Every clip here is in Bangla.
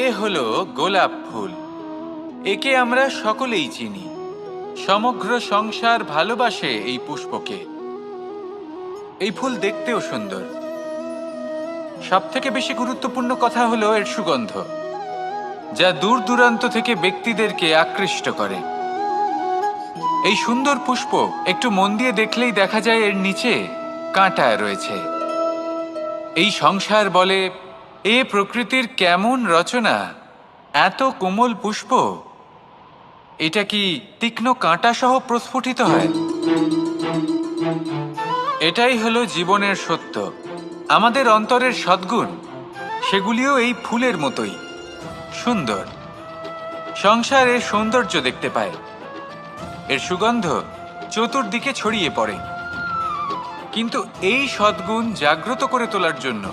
এ হলো গোলাপ ফুল। একে আমরা সকলেই চিনি। সমগ্র সংসার ভালোবাসে এই পুষ্পকে। এই ফুল দেখতেও সুন্দর। সব থেকে বেশি গুরুত্বপূর্ণ কথা হলো এর সুগন্ধ, যা দূর দূরান্ত থেকে ব্যক্তিদেরকে আকৃষ্ট করে। এই সুন্দর পুষ্প একটু মন দিয়ে দেখলেই দেখা যায় এর নিচে কাঁটা রয়েছে। এই সংসার বলে এ প্রকৃতির কেমন রচনা? এত কোমল পুষ্প? এটা কি তীক্ষ্ণ কাঁটা সহ প্রস্ফুটিত হয়? এটাই হলো জীবনের সত্য। আমাদের অন্তরের সদ্গুণ, সেগুলিও এই ফুলের মতোই। সুন্দর। সংসার এর সৌন্দর্য দেখতে পায়। এর সুগন্ধ চতুর্দিকে ছড়িয়ে পড়ে। কিন্তু এই সদ্গুণ জাগ্রত করে তোলার জন্য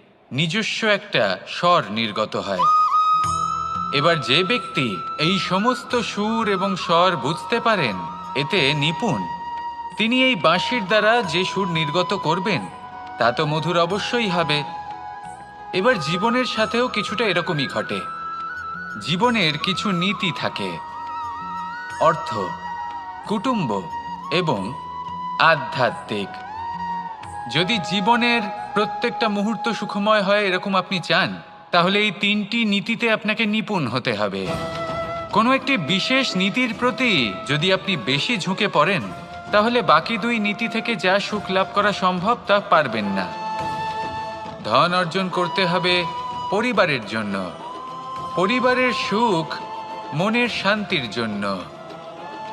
নিজস্ব একটা স্বর নির্গত হয়। এবার যে ব্যক্তি এই সমস্ত সুর এবং স্বর বুঝতে পারেন, এতে নিপুণ। তিনি এই বাঁশির দ্বারা যে সুর নির্গত করবেন, তা তো মধুর অবশ্যই হবে। এবার জীবনের সাথেও কিছুটা এরকমই ঘটে। জীবনের কিছু নীতি থাকে। অর্থ, কুটুম্ব এবং আধ্যাত্মিক। যদি জীবনের প্রত্যেকটা মুহূর্ত সুখময় হয় এরকম আপনি চান, তাহলে এই তিনটি নীতিতে আপনাকে নিপুণ হতে হবে। কোনো একটি বিশেষ নীতির প্রতি যদি আপনি বেশি ঝুঁকে পড়েন, তাহলে বাকি দুই নীতি থেকে যা সুখ লাভ করা সম্ভব তা পারবেন না। ধন অর্জন করতে হবে পরিবারের জন্য। পরিবারের সুখ মনের শান্তির জন্য।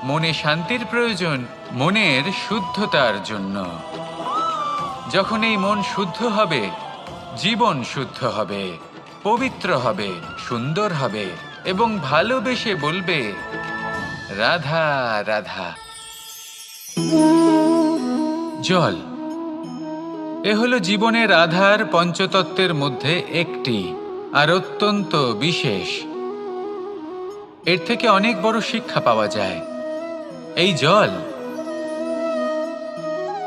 মনে শান্তির প্রয়োজন মনের শুদ্ধতার জন্য। যখন এই মন শুদ্ধ হবে, জীবন শুদ্ধ হবে, পবিত্র হবে, সুন্দর হবে এবং ভালোবেসে বলবে, রাধা রাধা। জল, এ হলো জীবনের আধার পঞ্চতত্ত্বের মধ্যে একটি আর অত্যন্ত বিশেষ। এর থেকে অনেক বড় শিক্ষা পাওয়া যায়। এই জল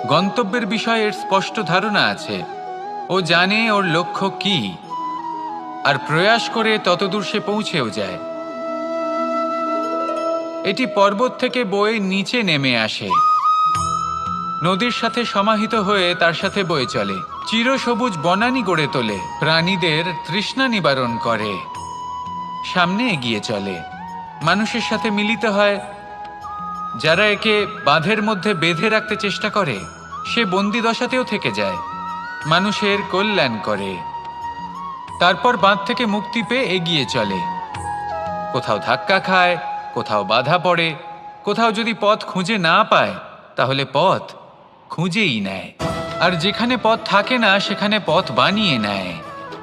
গন্তব্যের বিষয়ে এর স্পষ্ট ধারণা আছে। ও জানে ওর লক্ষ্য কি। আর প্রয়াস করে ততদূর সে পৌঁছেও যায়। এটি পর্বত থেকে বয়ে নিচে নেমে আসে। নদীর সাথে সমাহিত হয়ে তার সাথে বয়ে চলে। চিরসবুজ বনানি গড়ে তোলে। প্রাণীদের তৃষ্ণা নিবারণ করে। সামনে এগিয়ে চলে। মানুষের সাথে মিলিত হয় যারা একে বাঁধের মধ্যে বেঁধে রাখতে চেষ্টা করে, সে বন্দি দশাতেও থেকে যায়, মানুষের কল্যাণ করে। তারপর বাঁধ থেকে মুক্তি পেয়ে এগিয়ে চলে। কোথাও ধাক্কা খায়, কোথাও বাধা পড়ে, কোথাও যদি পথ খুঁজে না পায়, তাহলে পথ খুঁজেই নেয়। আর যেখানে পথ থাকে না, সেখানে পথ বানিয়ে নেয়।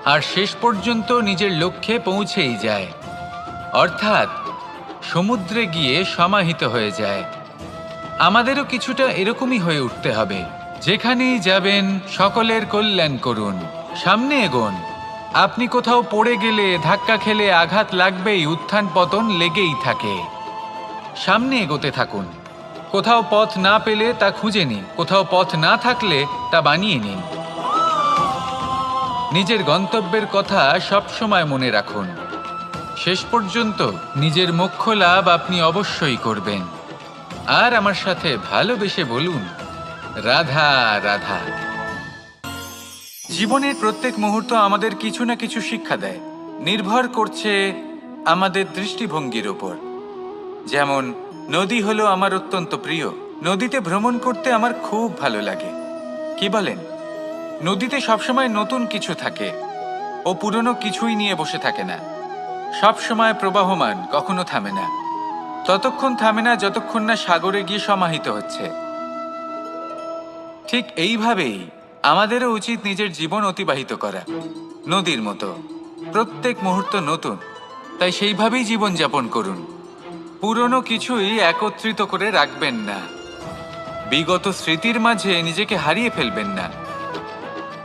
আর শেষ পর্যন্ত নিজের লক্ষ্যে পৌঁছেই যায়। অর্থাৎ সমুদ্রে গিয়ে সমাহিত হয়ে যায়। আমাদেরও কিছুটা এরকমই হয়ে উঠতে হবে। যেখানেই যাবেন, সকলের কল্যাণ করুন। সামনে এগোন। আপনি কোথাও পড়ে গেলে, ধাক্কা খেলে আঘাত লাগবেই, উত্থান পতন লেগেই থাকে। সামনে এগোতে থাকুন। কোথাও পথ না পেলে তা খুঁজে নিন। কোথাও পথ না থাকলে তা বানিয়ে নিন। নিজের গন্তব্যের কথা সবসময় মনে রাখুন। শেষ পর্যন্ত নিজের মোক্ষ লাভ আপনি অবশ্যই করবেন। আর আমার সাথে ভালোবেসে বলুন, রাধা রাধা। জীবনের প্রত্যেক মুহূর্ত আমাদের কিছু না কিছু শিক্ষা দেয়। নির্ভর করছে আমাদের দৃষ্টিভঙ্গির ওপর যেমন, নদী হলো আমার অত্যন্ত প্রিয়। নদীতে ভ্রমণ করতে আমার খুব ভালো লাগে। কি বলেন? নদীতে সবসময় নতুন কিছু থাকে ও পুরনো কিছুই নিয়ে বসে থাকে না। সবসময় প্রবাহমান, কখনো থামে না। ততক্ষণ থামে না যতক্ষণ না সাগরে গিয়ে সমাহিত হচ্ছে। ঠিক এইভাবেই আমাদেরও উচিত নিজের জীবন অতিবাহিত করা, নদীর মতো। প্রত্যেক মুহূর্ত নতুন, তাই সেইভাবেই জীবন যাপন করুন। পুরনো কিছুই একত্রিত করে রাখবেন না। বিগত স্মৃতির মাঝে নিজেকে হারিয়ে ফেলবেন না।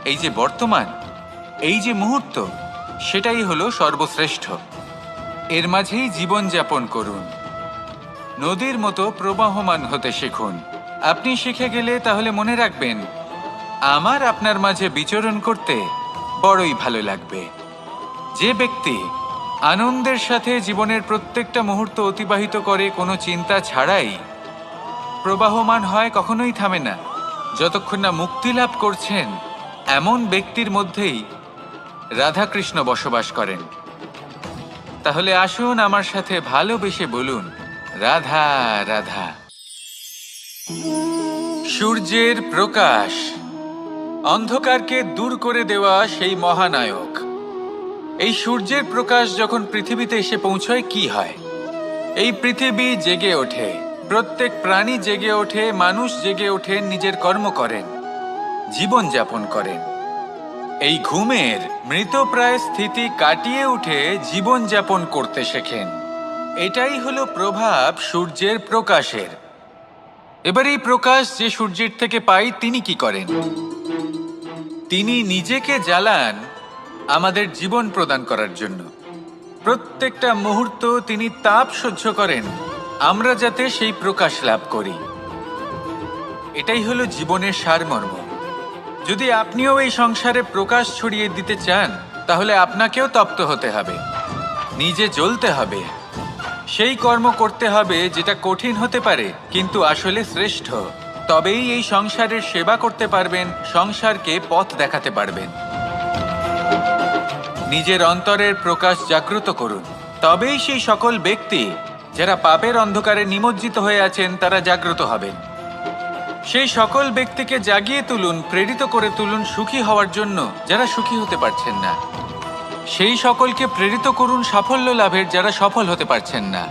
এই যে বর্তমান, এই যে মুহূর্ত, সেটাই হলো সর্বশ্রেষ্ঠ। এর মাঝেই জীবন যাপন করুন। নদীর মতো প্রবাহমান হতে শিখুন। আপনি শিখে গেলে তাহলে মনে রাখবেন, আমার আপনার মাঝে বিচরণ করতে বড়ই ভালো লাগবে। যে ব্যক্তি আনন্দের সাথে জীবনের প্রত্যেকটা মুহূর্ত অতিবাহিত করে কোনো চিন্তা ছাড়াই প্রবাহমান হয় কখনোই থামে না। যতক্ষণ না মুক্তি লাভ করছেন, এমন ব্যক্তির মধ্যেই রাধাকৃষ্ণ বসবাস করেন। তাহলে আসুন আমার সাথে ভালোবেসে বলুন। রাধা রাধা। সূর্যের প্রকাশ। অন্ধকারকে দূর করে দেওয়া সেই মহানায়ক। এই সূর্যের প্রকাশ যখন পৃথিবীতে এসে পৌঁছয়, কি হয়? এই পৃথিবী জেগে ওঠে। প্রত্যেক প্রাণী জেগে ওঠে, মানুষ জেগে ওঠে, নিজের কর্ম করেন জীবন যাপন করেন। এই ঘুমের মৃতপ্রায় স্থিতি কাটিয়ে উঠে জীবন যাপন করতে শেখেন। এটাই হলো প্রভাব সূর্যের প্রকাশের। এবার এই প্রকাশ যে সূর্যের থেকে পাই, তিনি কি করেন? তিনি নিজেকে জ্বালান আমাদের জীবন প্রদান করার জন্য। প্রত্যেকটা মুহূর্ত তিনি তাপ সহ্য করেন, আমরা যাতে সেই প্রকাশ লাভ করি। এটাই হলো জীবনের সারমর্ম। যদি আপনিও এই সংসারে প্রকাশ ছড়িয়ে দিতে চান, তাহলে আপনাকেও তপ্ত হতে হবে। নিজে জ্বলতে হবে। সেই কর্ম করতে হবে যেটা কঠিন হতে পারে, কিন্তু আসলে শ্রেষ্ঠ। তবেই এই সংসারের সেবা করতে পারবেন, সংসারকে পথ দেখাতে পারবেন। নিজের অন্তরের প্রকাশ জাগ্রত করুন। তবেই সেই সকল ব্যক্তি, যারা পাপের অন্ধকারে নিমজ্জিত হয়ে আছেন, তারা জাগ্রত হবেন। সেই সকল ব্যক্তিকে জাগিয়ে তুলুন, প্রেরিত করে তুলুন সুখী হওয়ার জন্য, যারা সুখী হতে পারছেন না। সেই সকলকে প্রেরিত করুন সাফল্য লাভের, যারা সফল হতে পারছেন না।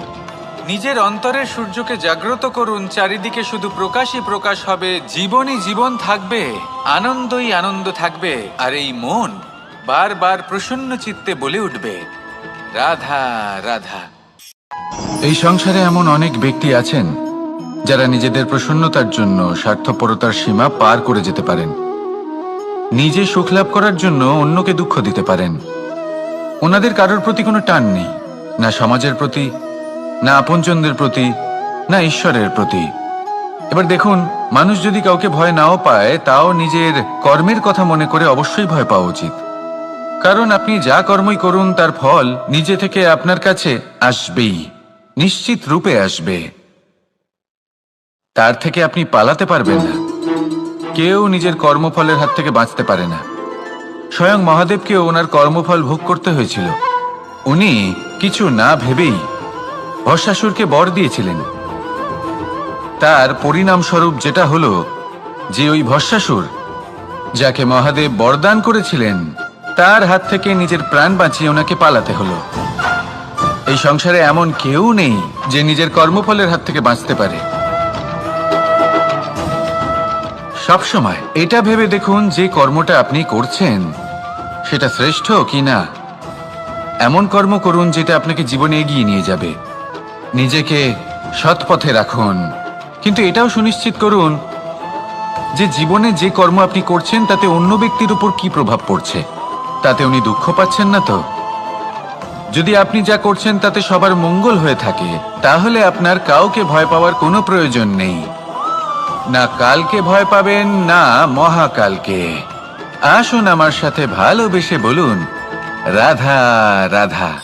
নিজের অন্তরের সূর্যকে জাগ্রত করুন, চারিদিকে শুধু প্রকাশই প্রকাশ হবে, জীবনই জীবন থাকবে, আনন্দই আনন্দ থাকবে, আর এই মন বারবার প্রসন্ন চিত্তে বলে উঠবে। রাধা রাধা। এই সংসারে এমন অনেক ব্যক্তি আছেন যারা নিজেদের প্রসন্নতার জন্য স্বার্থপরতার সীমা পার করে যেতে পারেন। নিজে সুখ লাভ করার জন্য অন্যকে দুঃখ দিতে পারেন। ওনাদের কারোর প্রতি কোনো টান নেই, না সমাজের প্রতি, না আপনজনদের প্রতি, না ঈশ্বরের প্রতি। এবার দেখুন, মানুষ যদি কাউকে ভয় নাও পায়, তাও নিজের কর্মের কথা মনে করে অবশ্যই ভয় পাওয়া উচিত। কারণ আপনি যা কর্মই করুন, তার ফল নিজে থেকে আপনার কাছে আসবেই, নিশ্চিত রূপে আসবে। তার থেকে আপনি পালাতে পারবেন না। কেউ নিজের কর্মফলের হাত থেকে বাঁচতে পারে না। স্বয়ং মহাদেবকে ওনার কর্মফল ভোগ করতে হয়েছিল। উনি কিছু না ভেবেই ভস্মাসুরকে বর দিয়েছিলেন। তার পরিণামস্বরূপ যেটা হলো যে ওই ভস্মাসুর যাকে মহাদেব বরদান করেছিলেন, তার হাত থেকে নিজের প্রাণ বাঁচিয়ে ওনাকে পালাতে হলো। এই সংসারে এমন কেউ নেই যে নিজের কর্মফলের হাত থেকে বাঁচতে পারে। সবসময়। এটা ভেবে দেখুন যে কর্মটা আপনি করছেন, সেটা শ্রেষ্ঠ কি না। এমন কর্ম করুন যেটা আপনাকে জীবনে এগিয়ে নিয়ে যাবে। নিজেকে সৎ পথে রাখুন। কিন্তু এটাও সুনিশ্চিত করুন যে জীবনে যে কর্ম আপনি করছেন, তাতে অন্য ব্যক্তির উপর কি প্রভাব পড়ছে? তাতে উনি দুঃখ পাচ্ছেন না তো? যদি আপনি যা করছেন, তাতে সবার মঙ্গল হয়ে থাকে, তাহলে আপনার কাউকে ভয় পাওয়ার কোনো প্রয়োজন নেই। না কালকে ভয় পাবেন না মহাকালকে। আসুন আমার সাথে ভালোবেসে বলুন রাধা রাধা।